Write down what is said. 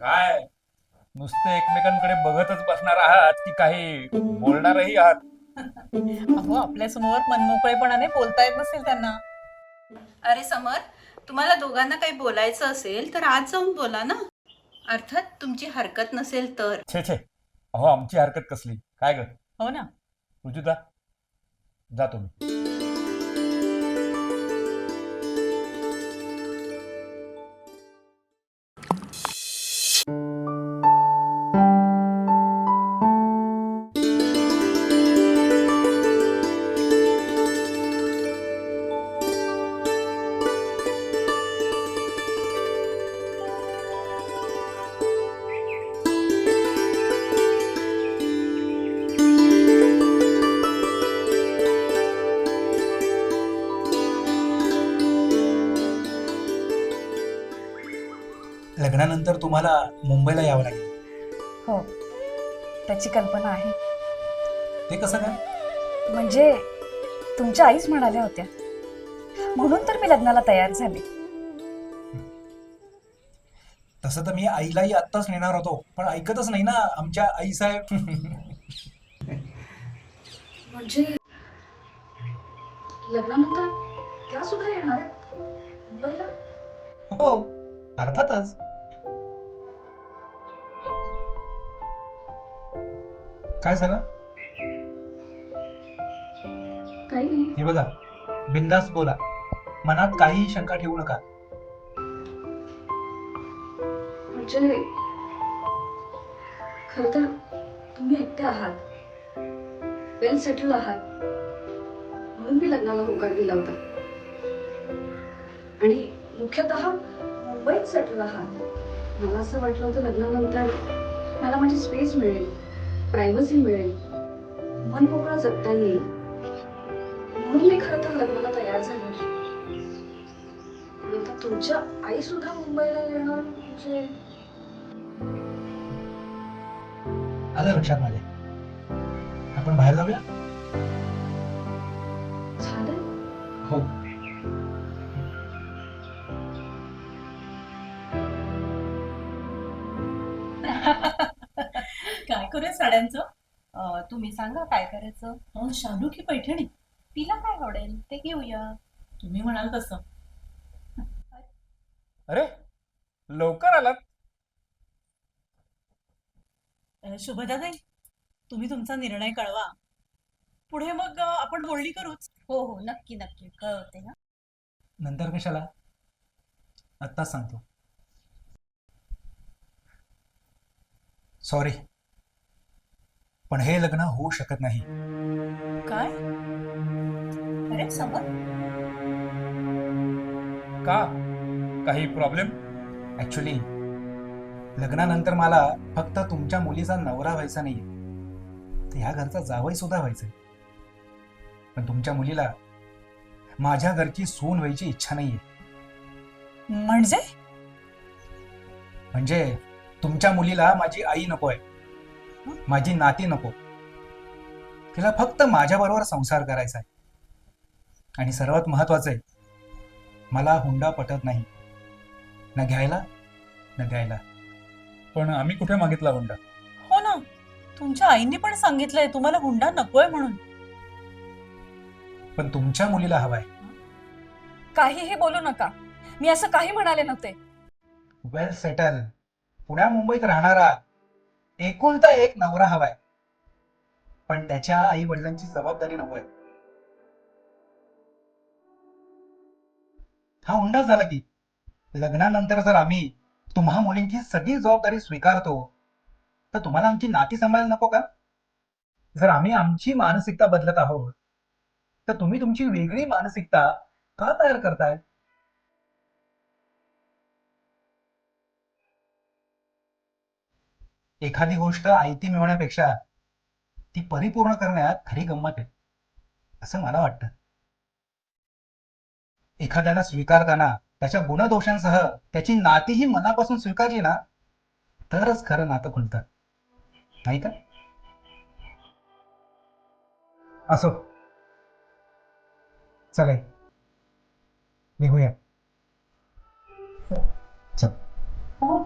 काय? नुसते एकमेकांकडे बघतच बसणार आहात की काही बोलणारही आहात? अहो आपल्यासमोर मनमोकळेपणाने बोलता येत नसेल त्यांना. अरे समर तुम्हाला दोघांना काही बोलायचं असेल तर आज जाऊन बोला ना. अर्थात तुमची हरकत नसेल तर. छे छे. अहो आमची हरकत कसली? काय ग? हो ना. रुजुता जा तुम्ही. लग्नानंतर तुम्हाला मुंबईला यावं लागेल. हो त्याची कल्पना आहे. ते कसं काय? म्हणजे तुमच्या आईच म्हणाल्या होत्या. म्हणून तर मी लग्नाला तयार झाले. तसं तर मी आईलाही आत्ताच नेणार होतो पण ऐकतच नाही ना आमच्या आई साहेब. म्हणजे लग्नानंतर त्या सुद्धा येणार मुंबईला? हो अर्थातच. काय झालं? काही नाही. हे बघा बिंदास बोला. मनात काहीही शंका ठेवू नका. म्हणजे खर तर तुम्ही एकटे आहात. वेल सेटल आहात. म्हणून मी लग्नाला होकार दिला होता. आणि मुख्यतः मुंबईत सेटल आहात. मला असं वाटलं होतं लग्नानंतर मला माझी स्पेस मिळेल. प्रायव्हसी मिळेल. मन मोकळा जगता येईल. म्हणून मी खरं तर लग्नाला तयार झाले. तुमच्या आई सुद्धा मुंबईला येणार म्हणजे? आलं लक्षात माझ्या. आपण बाहेर जाऊया? झालं? हो. काय करूया साड्यांचं. तुम्ही सांगा काय करायचं. शालू की पैठणी? तिला काय आवडेल? ते घेऊया. तुम्ही म्हणाल तसं. अरे लवकर आलात. अ, शुभदाताई तुम्ही तुमचा निर्णय कळवा. पुढे मग अ, आपण बोलणी करूच. हो हो नक्की नक्की. कळवते ना नंतर कशाला? आत्ताच सांगतो. सॉरी पण हे लग्न होऊ शकत नाही. काय? अरे समर. का? काही प्रॉब्लेम ऍक्च्युली लग्नानंतर मला फक्त तुमच्या मुलीचा नवरा व्हायचा नाही तर ह्या घरचा जावई सुद्धा व्हायचंय. पण तुमच्या मुलीला माझ्या घरची सून व्हायची इच्छा नाहीये. म्हणजे? म्हणजे तुमच्या मुलीला माझी आई नकोय. माझी नाती नको. तिला फक्त माझ्याबरोबर संसार करायचा आहे. आणि सर्वात महत्वाचं आहे मला हुंडा पटत नाही. न घ्यायला न द्यायला. पण आम्ही कुठे मागितला हुंडा? हो ना. तुमच्या आईने पण सांगितलंय तुम्हाला हुंडा नकोय म्हणून. पण तुमच्या मुलीला हवाय. काहीही बोलू नका. मी असं काही म्हणाले नव्हते. वेल सेटल पुण्या मुंबईत राहणारा एकुलता एक नवरा हवाय. पण त्याच्या आई वडिलांची जबाबदारी नकोय हा हुंडा झाला की लग्नानंतर जर आम्ही तुम्हा मुलींची सगळी जबाबदारी स्वीकारतो तर तुम्हाला आमची नाती सांभाळायला नको का? जर आम्ही आमची मानसिकता बदलत आहोत तर तुम्ही तुमची वेगळी मानसिकता का तयार करताय? एखादी गोष्ट आयती मिळवण्यापेक्षा ती परिपूर्ण करण्यात खरी गंमत आहे. असं मला वाटतं. एखाद्याला स्वीकारताना त्याच्या गुणदोषांसह त्याची नातीही मनापासून स्वीकारली ना तरच खरं नातं खुलतं. नाही का? असो. चला निघूया. चल. हो,